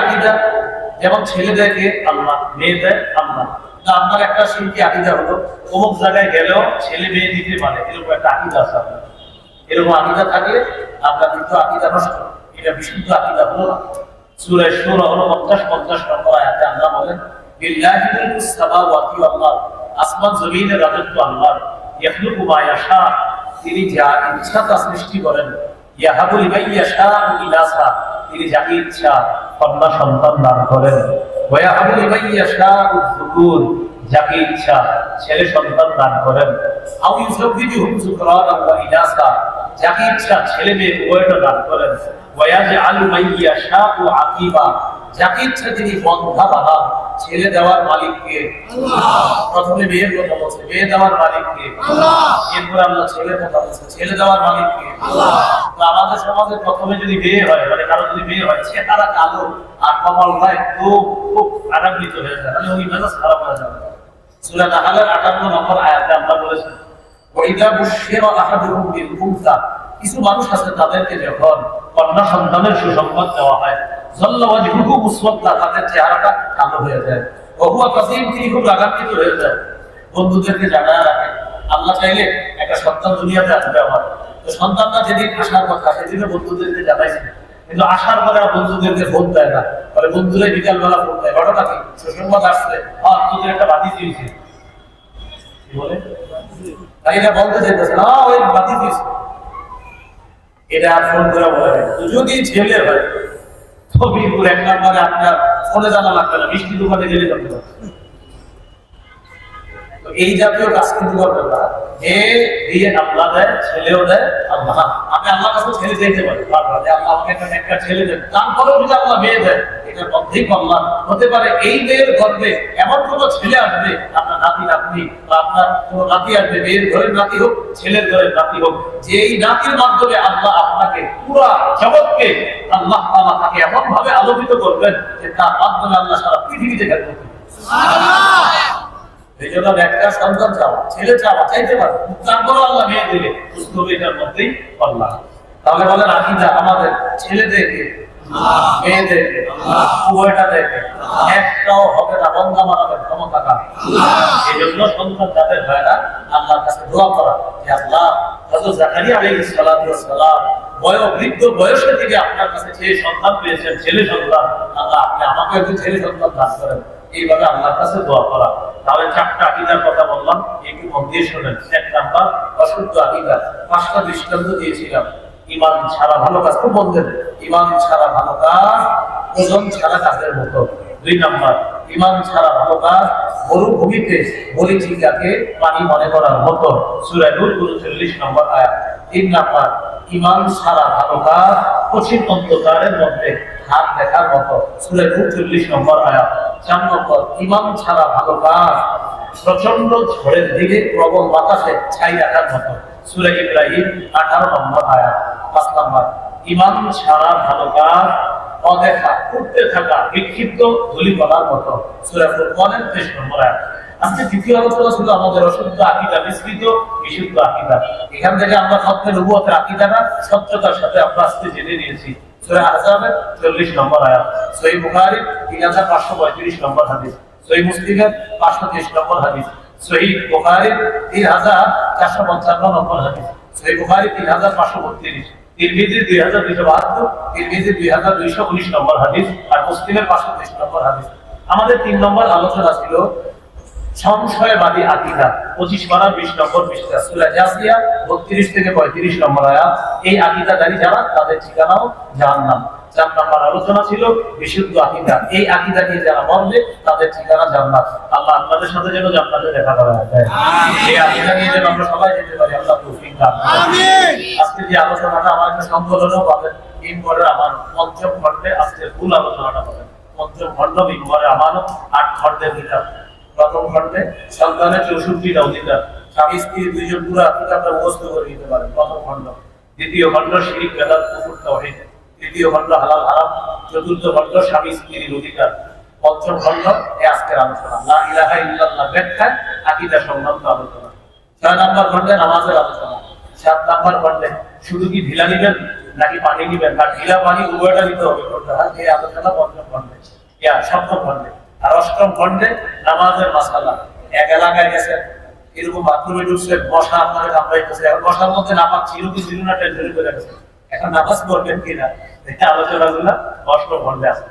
আকিদা, যেমন ছেলে আল্লাহ, মেয়ে দেয় আল্লাহ। আপনার একটা শিরকি আকিদা হলো, অমুক জায়গায় গেলেও ছেলে মেয়ে দিতে পারে, এরকম একটা আকিদা আছে আপনার। এরকম আকিদা থাকলে আপনার কিন্তু আকিদা নষ্ট। এটা বিশুদ্ধ আকিদা হলো না। সূরা সূরা হলো 50 50 নম্বর আয়াতে আল্লাহ বলেন আসমান জমিনের রাজত্ব ইয়াখলুকু মা ইয়াশা। তিনি যা ইচ্ছা তা সৃষ্টি করেন। ইয়াহাবু লিমান ইয়াশাউ ইনাসা তিনি যাকে ইচ্ছা কন্যা সন্তান দান করেন। যাকে ইচ্ছা ছেলে সন্তান দান করেন। যাকে ইচ্ছা ছেলে মেয়ে দান করেন। মান ইয়াশাউ আকিবা যাকে ইচ্ছা তিনি বন্ধা ছেলে দেওয়ার প্রথমে মেয়ের কথা বলছে, মেয়ে দেওয়ার আল্লাহ ছেলের কথা ছেলে দেওয়ার আমাদের সমাজে প্রথমে যদি হয় মানে কারও যদি হয়, সে তারা কালো আর হয় খুব খুব হয়ে যায়। ওই খারাপ হয়ে যাবে। সূরা নাহালের 58 নম্বর আয়াতে আহাদুহুম বিল কিছু মানুষ আছে তাদেরকে যখন কন্যা সন্তানের সুসংবাদ দেওয়া হয় চেহারাটা হয়ে যায়। তিনি খুব হয়ে যায়। বন্ধুদেরকে জানায় রাখে, আল্লাহ চাইলে একটা সন্তান দুনিয়াতে তো সন্তানটা যেদিন কথা বন্ধুদেরকে জানাইছে। কিন্তু বন্ধুদেরকে ফোন দেয় না। পরে বন্ধুরা বিকাল বেলা ফোন দেয়। ঘটনা কি? একটা দিয়েছে। বলতে চাইতেছে না ওই বাতি দিয়েছে। এটা আর ফোন করে যদি ছেলে হয়। বিপুর এক নম্বরে আপনার ফোনে জানা লাগবে না মিষ্টি দোকানে গেলে জানতে পারবে তো এই জাতীয় কাজ কিন্তু না। দিয়ে আল্লাহ দেয়, ছেলেও দেয়, আল্লাহ। আমি আল্লাহ কাছে ছেলে চাইতে পারি বারবার যে আল্লাহ আমাকে একটা একটা ছেলে দেন, তারপরেও যদি আল্লাহ মেয়ে দেয় এটার হতে পারে এই মেয়ের গর্ভে এমন ছেলে আসবে, আপনার নাতি, নাতনি, বা আপনার নাতি আসবে, মেয়ের ঘরের নাতি হোক, ছেলের ঘরের নাতি হোক যে এই নাতির মাধ্যমে আল্লাহ আপনাকে পুরা জগৎকে, আল্লাহ তাআলা তাকে এমন ভাবে আলোকিত করবেন যে তার মাধ্যমে আল্লাহ সারা পৃথিবীতে খেলবে এই জন্য একটা সন্তান চাওয়া ছেলে চাওয়া চাইতে পারে। আল্লাহ মেয়ে হবে এটার মধ্যেই তাহলে বলেন আকিদা আমাদের দেখে সন্তান কাছে করা। বয় বৃদ্ধ আপনার কাছে সন্তান পেয়েছেন, ছেলে সন্তান, আল্লাহ আপনি আমাকে একটু ছেলে সন্তান দান করেন। এইভাবে আল্লাহর কাছে দোয়া করা। তাহলে চারটা আকিদার কথা বললাম। একটু মন দিয়ে শোনেন। এক নাম্বার, অশুদ্ধ আকিদা। পাঁচটা দৃষ্টান্ত দিয়েছিলাম। ইমান ছাড়া ভালো কাজ খুব বলতেন ইমান ছাড়া ভালো কাজ, ওজন ছাড়া কাজের মতো। দুই নাম্বার, ইমান ছাড়া ভালো কাজ, মরুভূমিতে মরিচিকাকে পানি মনে করার মতো। নূর, উনচল্লিশ নম্বর আয়াত। তিন নাম্বার ইমান ছাড়া ভালো কাজ কঠিন অন্ধকারের মধ্যে হাত দেখার মতো। নূর চল্লিশ নম্বর আয়াত। চার নম্বর ইমান ছাড়া ভালো কাজ প্রচণ্ড ঝড়ের দিকে প্রবল বাতাসে ছাই রাখার মতো। সুরে ইব্রাহিম আঠারো নম্বর আয়াত। পাঁচ নম্বর ইমান ছাড়া ভালো কাজ অদেখা, উঠতে থাকা বিক্ষিপ্ত ধুলি বলার মতো। সুরে ফুরকানের তেইশ নম্বর আয়াত। আজকে দ্বিতীয় আলোচনা ছিল আমাদের অশুদ্ধ আকিদা মিশ্রিত বিশুদ্ধ আকিদা। এখান থেকে আমরা সত্যতার সাথে আমরা আজকে জেনে নিয়েছি। সূরা আহজাবের 40 নম্বর আয়াত। সহিহ বুখারী 3535 নম্বর হাদিস। মুসলিমের 530 নম্বর হাদিস। সহিহ বুখারী 3455 নম্বর হাদিস। সহিহ বুখারী 3532 তিরমিজি 2272 তিরমিজি 2219 নম্বর হাদিস। আর মুসলিমের 530 নম্বর হাদিস। আমাদের তিন নম্বর আলোচনা ছিল সংশয়বাদী আকিদা পঁচিশ পারা বিশ নম্বর পৃষ্ঠা। সুরা বত্রিশ থেকে পঁয়ত্রিশ নম্বর আয়াত। এই আকিদাদারি যারা তাদের ঠিকানাও জাহান্নাম। চার নম্বর আলোচনা ছিল বিশুদ্ধ আকিদা এই আকিদা নিয়ে যারা মরবে তাদের ঠিকানা জান্নাত। আল্লাহ আপনাদের সাথে যেন জান্নাতে দেখা করা যায় এই আকিদা নিয়ে যেন আমরা সবাই যেতে পারি আল্লাহ তৌফিক দান আজকে যে আলোচনাটা আমার একটা সংকলনও পাবেন এরপরে আমার পঞ্চম খণ্ডে আজকের ভুল আলোচনাটা পাবেন। পঞ্চম খণ্ড বিম্বরে আমারও আট খণ্ডের কিতাব। প্রথম খণ্ডে সন্তানের চৌষট্টিটা অধিকার স্বামী স্ত্রী দুইজন পুরো কিতাবটা মুখস্থ করে দিতে পারেন প্রথম খণ্ড। দ্বিতীয় খণ্ড শিরিক বেদাত কুকুর তৌহিদ তৃতীয় খণ্ড হালাল হারাম। চতুর্থ খণ্ড স্বামী স্ত্রীর অধিকার। পঞ্চম খণ্ড এ আজকের আলোচনা। লা ইলাহা ইল্লাল্লাহ ব্যাখ্যা, আকীদা সংক্রান্ত আলোচনা। ছয় নম্বর খণ্ডে নামাজের আলোচনা। সাত নম্বর খণ্ডে শুধু কি ঢিলা নিবেন নাকি পানি নিবেন? না ঢিলা পানি উভয়টা নিতে হবে। করতে হয় এই আলোচনা পঞ্চম খণ্ডে। ইয়া, সপ্তম খণ্ডে। আর অষ্টম খণ্ডে নামাজের মাসালা, এক এলাকায় গেছেন এরকম বাথরুমে ঢুকছে মশা আপনাকে কামড়াইতেছে মশার মধ্যে নামাজ ছিল কি ছিল না, টেনশন করে গেছে। এখন নামাজ পড়বেন কিনা? এই আলোচনাগুলো অষ্টম খণ্ডে আছে